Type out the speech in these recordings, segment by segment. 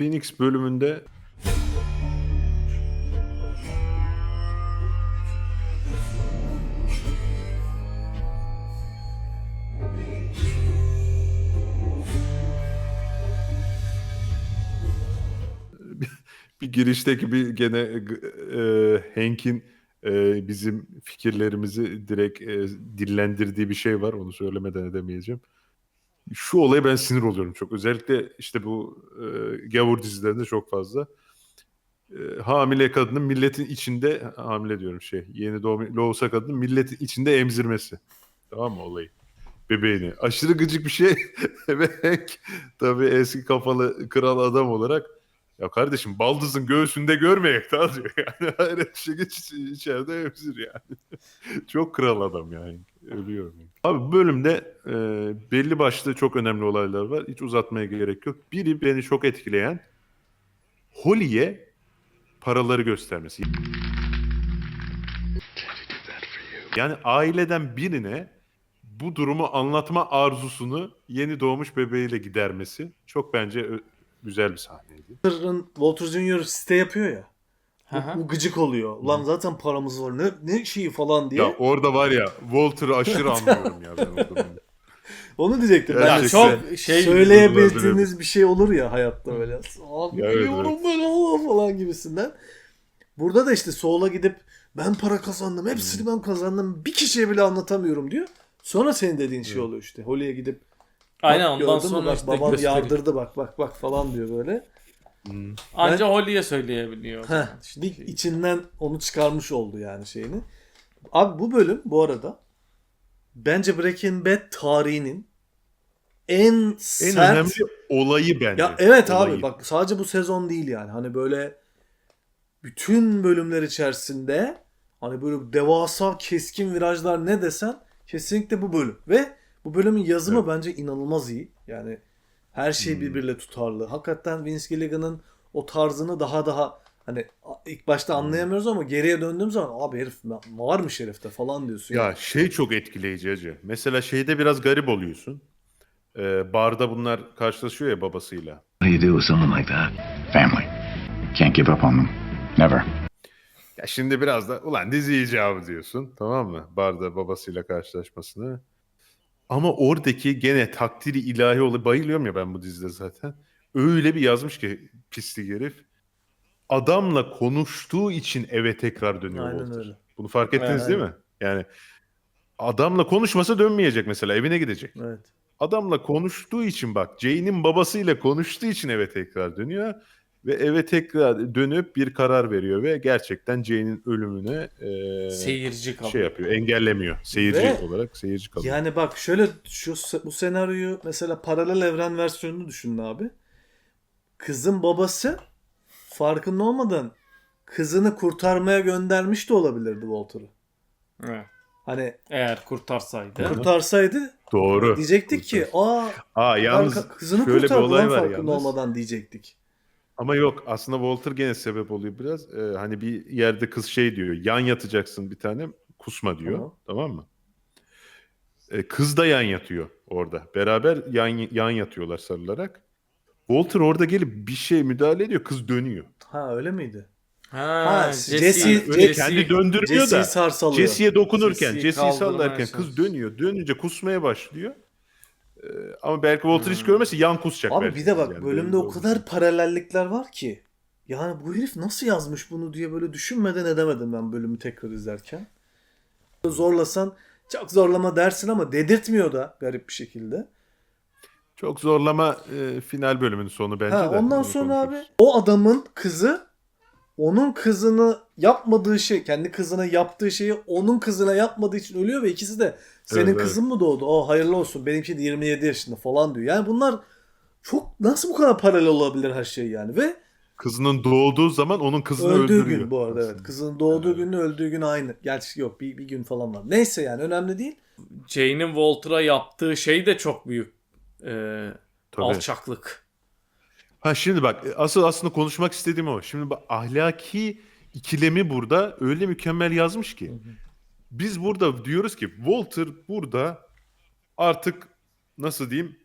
Phoenix bölümünde bir girişteki bir gene e, Hank'in e, bizim fikirlerimizi direkt e, dillendirdiği bir şey var. Onu söylemeden edemeyeceğim. Şu olaya ben sinir oluyorum çok. Özellikle işte bu e, gavur dizilerinde çok fazla. E, hamile kadının milletin içinde hamile diyorum şey yeni loğusa kadının milletin içinde emzirmesi. Tamam mı olayı? Bebeğini. Aşırı gıcık bir şey. Ve tabii eski kafalı kral adam olarak ya kardeşim baldızın göğsünde görmeyek daha diyor. Yani hayret şey geç içeride emzir yani. çok kral adam yani. Ölüyorum. Yani. Abi bölümde e, belli başlı çok önemli olaylar var. Hiç uzatmaya gerek yok. Biri beni çok etkileyen Holly'e paraları göstermesi. Yani aileden birine bu durumu anlatma arzusunu yeni doğmuş bebeğiyle gidermesi çok bence güzel bir sahneydi. Walter'ın Walter Junior site yapıyor ya. Bu, gıcık oluyor. Lan zaten paramız var. Ne ne şeyi falan diye. Ya orada var ya Walter'ı aşırı anlıyorum ya ben. Onu diyecektim. Ya Ben çok şey söyleyebildiğiniz bir şey olur ya hayatta böyle. Abi Ya evet, biliyorum ben o falan gibisinden. Burada da işte Soğul'a gidip ben para kazandım. Hepsini ben kazandım. Bir kişiye bile anlatamıyorum diyor. Sonra senin dediğin şey oluyor işte. Holly'e gidip Aynen bak, ondan sonra bak, işte babam gösteriyor. yardırdı bak bak bak falan diyor böyle. Hmm. Anca Holly'ye söyleyebiliyor. o Heh, işte bir şey. içinden onu çıkarmış oldu yani şeyini. Abi bu bölüm bu arada bence Breaking Bad tarihinin en, En sert önemli olayı bence. Ya evet Olayı. abi bak sadece bu sezon değil yani. Hani böyle bütün bölümler içerisinde hani böyle devasa keskin virajlar ne desen kesinlikle bu bölüm. Ve bu bölümün yazımı Evet. bence inanılmaz iyi. Yani her şey Hmm. birbiriyle tutarlı. Hakikaten Vince Gilligan'ın o tarzını daha daha hani ilk başta Hmm. anlayamıyoruz ama geriye döndüğüm zaman abi herif varmış herifte falan diyorsun. Ya şey çok etkileyici Hacı. Mesela şeyde biraz garip oluyorsun. Ee, barda bunlar karşılaşıyor ya babasıyla. What do you do with someone like that? Family. Can't give up on them. Never. Ya şimdi biraz da ulan dizi icabı diyorsun tamam mı? Barda babasıyla karşılaşmasını. Ama oradaki gene takdiri ilahi olup bayılıyorum ya ben bu dizide zaten. Öyle bir yazmış ki pislik herif. Adamla konuştuğu için eve tekrar dönüyor Aynen Walter. öyle. Bunu fark ettiniz Evet, değil mi? Yani adamla konuşmasa dönmeyecek mesela evine gidecek. Evet. Adamla konuştuğu için bak Jane'in babasıyla konuştuğu için eve tekrar dönüyor ve eve tekrar dönüp bir karar veriyor ve gerçekten Jane'in ölümüne e, Seyirci kalıyor. şey yapıyor, engellemiyor. Seyirci Ve- olarak seyirci kalıyor. Yani bak şöyle şu bu senaryoyu mesela paralel evren versiyonunu düşünün abi. Kızın babası farkında olmadan kızını kurtarmaya göndermiş de olabilirdi Walter'ı. Evet. Hani Eğer kurtarsaydı. Kurtarsaydı Doğru. diyecektik ki aa Aa yalnız arka- kızını şöyle bir kurtardı olay lan var farkında yalnız. olmadan diyecektik. Ama yok aslında Walter gene sebep oluyor biraz. Ee, hani bir yerde kız şey diyor. Yan yatacaksın bir tanem kusma diyor. Tamam. Tamam, mı? Ee, kız da yan yatıyor orada. Beraber yan, yan yatıyorlar sarılarak. Walter orada gelip bir şey müdahale ediyor. Kız dönüyor. Ha öyle miydi? Ha, Ha, Jesse, Jesse- Öyle Jesse- kendi döndürmüyor Jesse'yi da. sarsalıyor. Jesse'ye dokunurken, Jesse'yi Jesse'yi sallarken kız dönüyor. Dönünce kusmaya başlıyor. Ee, ama belki Walter hiç görmezse yan kusacak Abi belki bir de bak yani, bölümde o kadar paralellikler var ki. Yani bu herif nasıl yazmış bunu diye böyle düşünmeden edemedim ben bölümü tekrar izlerken. Zorlasan çok zorlama dersin ama dedirtmiyor da garip bir şekilde. Çok zorlama e, final bölümünün sonu bence Ha, de. ondan sonra abi konuşuruz. o adamın kızı onun kızını yapmadığı şey, kendi kızına yaptığı şeyi onun kızına yapmadığı için ölüyor ve ikisi de senin Evet, evet. kızın mı doğdu? O hayırlı olsun. Benimki de 27 yaşında falan diyor. Yani bunlar çok nasıl bu kadar paralel olabilir her şey yani ve Kızının doğduğu zaman onun kızını öldüğü öldürüyor. gün bu arada evet. aslında. Kızın doğduğu Evet. günle öldüğü gün aynı. Gerçi yok bir, bir gün falan var. Neyse yani önemli değil. Jane'in Walter'a yaptığı şey de çok büyük e, Tabii. alçaklık. Ha şimdi bak asıl aslında konuşmak istediğim o. Şimdi bak ahlaki ikilemi burada öyle mükemmel yazmış ki. Biz burada diyoruz ki Walter burada artık nasıl diyeyim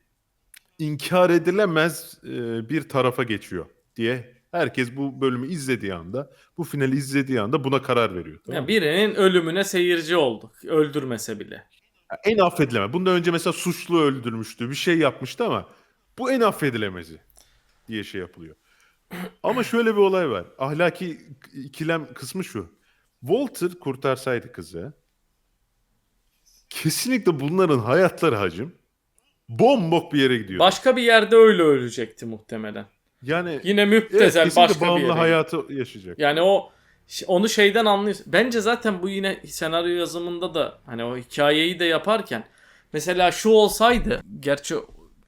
inkar edilemez e, bir tarafa geçiyor. diye herkes bu bölümü izlediği anda, bu finali izlediği anda buna karar veriyor. Tamam Yani birinin ölümüne seyirci olduk. Öldürmese bile. En affedileme. Bundan önce mesela suçlu öldürmüştü, bir şey yapmıştı ama bu en affedilemezi diye şey yapılıyor. Ama şöyle bir olay var. Ahlaki ikilem kısmı şu. Walter kurtarsaydı kızı kesinlikle bunların hayatları hacım bombok bir yere gidiyor. Başka bir yerde öyle ölecekti muhtemelen. yani Yine evet, müptezel kesinlikle başka bir yere. hayatı yaşayacak. Yani o onu şeyden anlıyorsun. Bence zaten bu yine senaryo yazımında da hani o hikayeyi de yaparken mesela şu olsaydı gerçi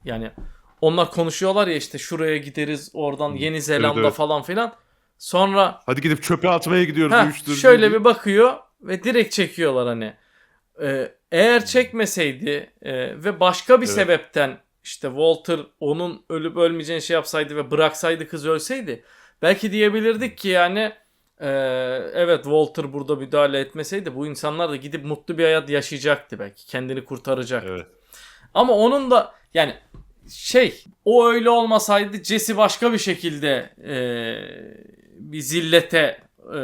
yani onlar konuşuyorlar ya işte şuraya gideriz oradan Yeni Zelanda evet. falan filan. Sonra Hadi gidip çöpe atmaya gidiyoruz. ha, uyuşturucu şöyle diye. bir bakıyor ve direkt çekiyorlar hani. Ee, eğer çekmeseydi e, ve başka bir Evet. sebepten işte Walter onun ölüp ölmeyeceğini şey yapsaydı ve bıraksaydı kız ölseydi belki diyebilirdik ki yani e, evet Walter burada müdahale etmeseydi bu insanlar da gidip mutlu bir hayat yaşayacaktı belki kendini kurtaracaktı. Evet. Ama onun da yani şey o öyle olmasaydı Jesse başka bir şekilde e, bir zillete e,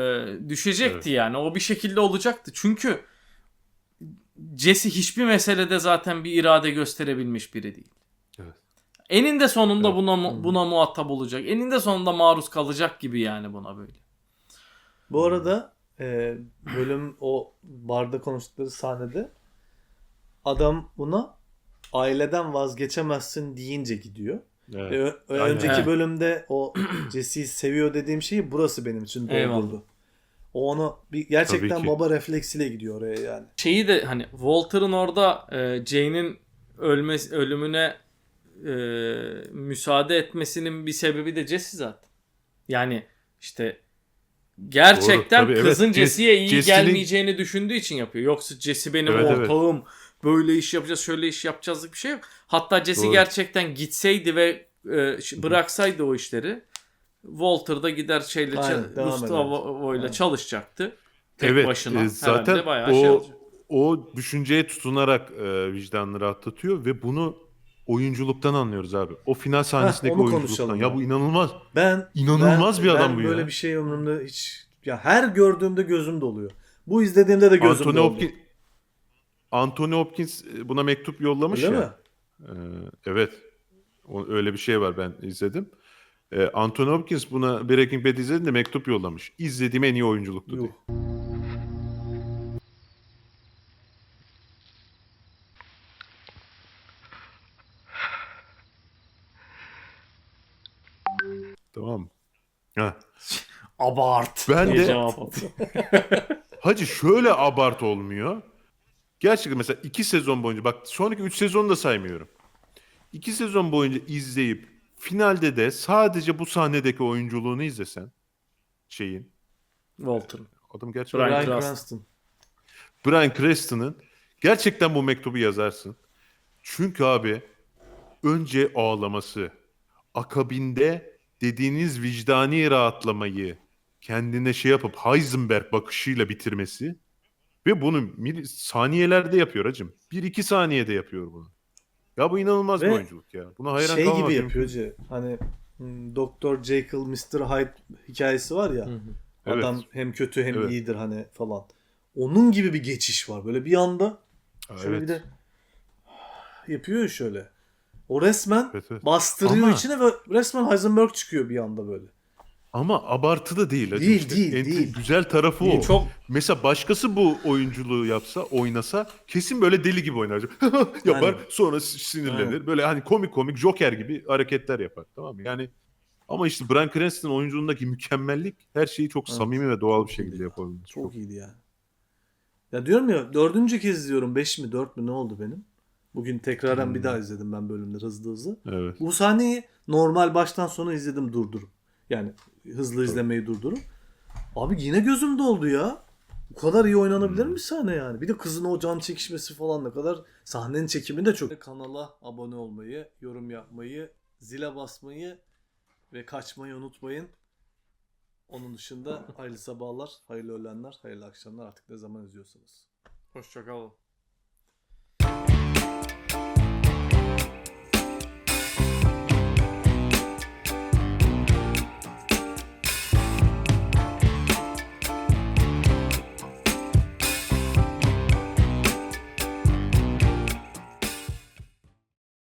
düşecekti Evet. yani. O bir şekilde olacaktı. Çünkü Jesse hiçbir meselede zaten bir irade gösterebilmiş biri değil. Evet. Eninde sonunda Evet. buna mu- buna muhatap olacak. Eninde sonunda maruz kalacak gibi yani buna böyle. Bu arada e, bölüm o barda konuştukları sahnede adam buna aileden vazgeçemezsin deyince gidiyor. Evet. Ve ö- Aynen. önceki Evet. bölümde o Jesse'yi seviyor dediğim şeyi burası benim için doldurdu. O onu bir gerçekten Tabii ki. baba refleksiyle gidiyor oraya yani. şeyi de hani Walter'ın orada e, Jane'in ölmesi ölümüne e, müsaade etmesinin bir sebebi de Jesse zaten. Yani işte gerçekten Doğru, tabii, evet. kızın Jess- Jesse'ye iyi Jesse'nin- gelmeyeceğini düşündüğü için yapıyor. Yoksa Jesse benim Evet, evet. ortağım. Böyle iş yapacağız, şöyle iş yapacağızlık bir şey yok. Hatta Jesse Doğru. gerçekten gitseydi ve e, bıraksaydı o işleri Walter da gider şeyle Aynen, Gustavo ile çalışacaktı. Tek Evet, başına. e, zaten bayağı o şey olacak. o düşünceye tutunarak e, vicdanını rahatlatıyor ve bunu oyunculuktan anlıyoruz abi. O final sahnesindeki onu oyunculuktan. Ya ya. bu inanılmaz. Ben İnanılmaz ben- bir adam ben bu ya. böyle bir şey ömrümde hiç ya her gördüğümde gözüm doluyor. Bu izlediğimde de gözüm Anthony doldu. Hopkins Anthony Hopkins e, buna mektup yollamış Öyle ya. mi? Ee, evet. O, öyle bir şey var ben izledim. Ee, Anthony Hopkins buna Breaking Bad izlediğinde mektup yollamış. İzlediğim en iyi oyunculuktu diye. Tamam mı? Ha. Abart. Ben de-. Hacı şöyle abart olmuyor. Gerçekten mesela iki sezon boyunca bak sonraki üç sezonu da saymıyorum. İki sezon boyunca izleyip finalde de sadece bu sahnedeki oyunculuğunu izlesen şeyin Walter'ın. adam gerçekten Bryan Cranston. Bryan Cranston'ın gerçekten bu mektubu yazarsın. Çünkü abi önce ağlaması, akabinde dediğiniz vicdani rahatlamayı kendine şey yapıp Heisenberg bakışıyla bitirmesi ve bunu saniyelerde yapıyor hacım. Bir iki saniyede yapıyor bunu. Ya bu inanılmaz Ve bir oyunculuk ya. Buna hayran şey gibi yapıyor Hoca. Hani hmm, Doktor Jekyll, Mr. Hyde hikayesi var ya. Hı hı. Evet. Adam hem kötü hem Evet. iyidir hani falan. Onun gibi bir geçiş var. Böyle bir anda şöyle evet. bir de yapıyor ya şöyle. O resmen Evet, evet. bastırıyor Ama- içine ve resmen Heisenberg çıkıyor bir anda böyle. Ama abartı da değil. Değil, işte. değil, En- değil. Güzel tarafı o. Çok Mesela başkası bu oyunculuğu yapsa, oynasa kesin böyle deli gibi oynar. yapar Aynen. sonra sinirlenir. Aynen. Böyle hani komik komik Joker gibi hareketler yapar. Tamam mı? Yani ama işte Bryan Cranston'ın oyunculuğundaki mükemmellik her şeyi çok Evet. samimi ve doğal bir Çok şekilde iyiydi. yapabilmiş. Çok iyiydi ya. Ya diyorum ya dördüncü kez izliyorum. Beş mi dört mü ne oldu benim? Bugün tekraren bir Hmm. daha izledim ben bölümleri hızlı hızlı. Evet. Bu sahneyi normal baştan sona izledim durdurup. Yani hızlı izlemeyi durdurup. Abi yine gözüm doldu ya. Bu kadar iyi oynanabilir Hmm. mi sahne yani? Bir de kızın o can çekişmesi falan ne kadar sahnenin çekimi de çok. Kanala abone olmayı, yorum yapmayı, zile basmayı ve kaçmayı unutmayın. Onun dışında hayırlı sabahlar, hayırlı öğlenler, hayırlı akşamlar artık ne zaman izliyorsanız. Hoşçakalın.